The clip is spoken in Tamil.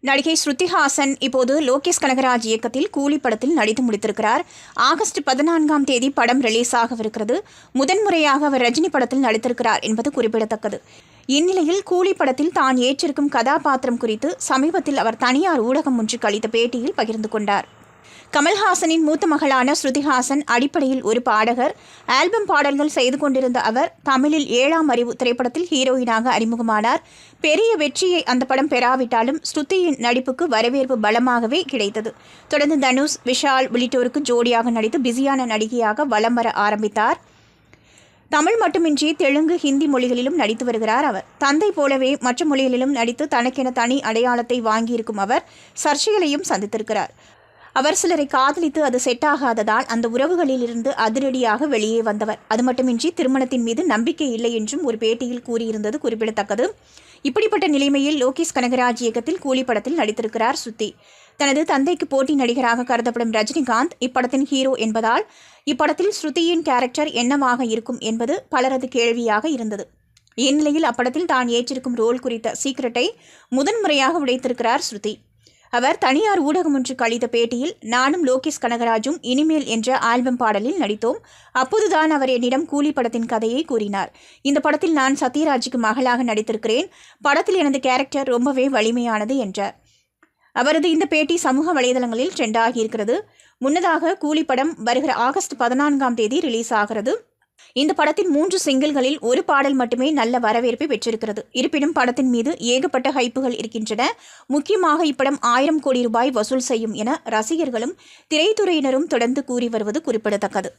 நடிகை ஸ்ருதிஹாசன் இப்போது லோகேஷ் கனகராஜ் இயக்கத்தில் கூலி படத்தில் நடித்து முடித்திருக்கிறார். ஆகஸ்ட் பதினான்காம் தேதி படம் ரிலீஸ் ஆகவிருக்கிறது. முதன்முறையாக அவர் ரஜினி படத்தில் நடித்திருக்கிறார் என்பது குறிப்பிடத்தக்கது. இந்நிலையில் கூலி படத்தில் தான் ஏற்றிருக்கும் கதாபாத்திரம் குறித்து சமீபத்தில் அவர் தனியார் ஊடகம் ஒன்றுக்கு அளித்த பேட்டியில் பகிர்ந்து கொண்டார். கமல்ஹாசனின் மூத்த மகளான ஸ்ருதிஹாசன் அடிப்படையில் ஒரு பாடகர். ஆல்பம் பாடல்கள் செய்து கொண்டிருந்த அவர் தமிழில் ஏழாம் அறிவு திரைப்படத்தில் ஹீரோயினாக அறிமுகமானார். பெரிய வெற்றியை அந்த படம் பெறாவிட்டாலும் ஸ்ருதியின் நடிப்புக்கு வரவேற்பு பலமாகவே கிடைத்தது. தொடர்ந்து தனுஷ் விஷால் உள்ளிட்டோருக்கு ஜோடியாக நடித்து பிஸியான நடிகையாக வலம் வர ஆரம்பித்தார். தமிழ் மட்டுமின்றி தெலுங்கு ஹிந்தி மொழிகளிலும் நடித்து வருகிறார் அவர். தந்தை போலவே மற்ற மொழிகளிலும் நடித்து தனக்கென தனி அடையாளத்தை வாங்கியிருக்கும் அவர் சர்ச்சைகளையும் சந்தித்திருக்கிறார். அவர் சிலரை காதலித்து அது செட் ஆகாததால் அந்த உறவுகளிலிருந்து அதிரடியாக வெளியே வந்தவர். அது மட்டுமின்றி திருமணத்தின் மீது நம்பிக்கை இல்லை என்றும் ஒரு பேட்டியில் கூறியிருந்தது குறிப்பிடத்தக்கது. இப்படிப்பட்ட நிலைமையில் லோகேஷ் கனகராஜ் இயக்கத்தில் கூலி படத்தில் நடித்திருக்கிறார் சுத்தி. தனது தந்தைக்கு போட்டி நடிகராக கருதப்படும் ரஜினிகாந்த் இப்படத்தின் ஹீரோ என்பதால் இப்படத்தில் ஸ்ருதியின் கேரக்டர் என்னவாக இருக்கும் என்பது பலரது கேள்வியாக இருந்தது. இந்நிலையில் அப்படத்தில் தான் ஏற்றிருக்கும் ரோல் குறித்த சீக்ரெட்டை முதன்முறையாக உடைத்திருக்கிறார் ஸ்ருதி. அவர் தனியார் ஊடகம் ஒன்றுக்கு அளித்த பேட்டியில் நானும் லோகேஷ் கனகராஜும் இனிமேல் என்ற ஆல்பம் பாடலில் நடித்தோம். அப்போதுதான் அவர் என்னிடம் கூலி படத்தின் கதையை கூறினார். இந்த படத்தில் நான் சத்யராஜுக்கு மகளாக நடித்திருக்கிறேன். படத்தில் எனது கேரக்டர் ரொம்பவே வலிமையானது என்றார். அவரது இந்த பேட்டி சமூக வலைதளங்களில் ட்ரெண்டாகியிருக்கிறது முன்னதாக கூலி படம் வருகிற ஆகஸ்ட் பதினான்காம் தேதி ரிலீஸ் ஆகிறது. இந்த படத்தின் மூன்று சிங்கிள்களில் ஒரு பாடல் மட்டுமே நல்ல வரவேற்பை பெற்றிருக்கிறது. இருப்பினும் படத்தின் மீது ஏகப்பட்ட ஹைப்புகள் இருக்கின்றன. முக்கியமாக இப்படம் ஆயிரம் கோடி ரூபாய் வசூல் செய்யும் என ரசிகர்களும் திரைத்துறையினரும் தொடர்ந்து கூறி வருவது குறிப்பிடத்தக்கது.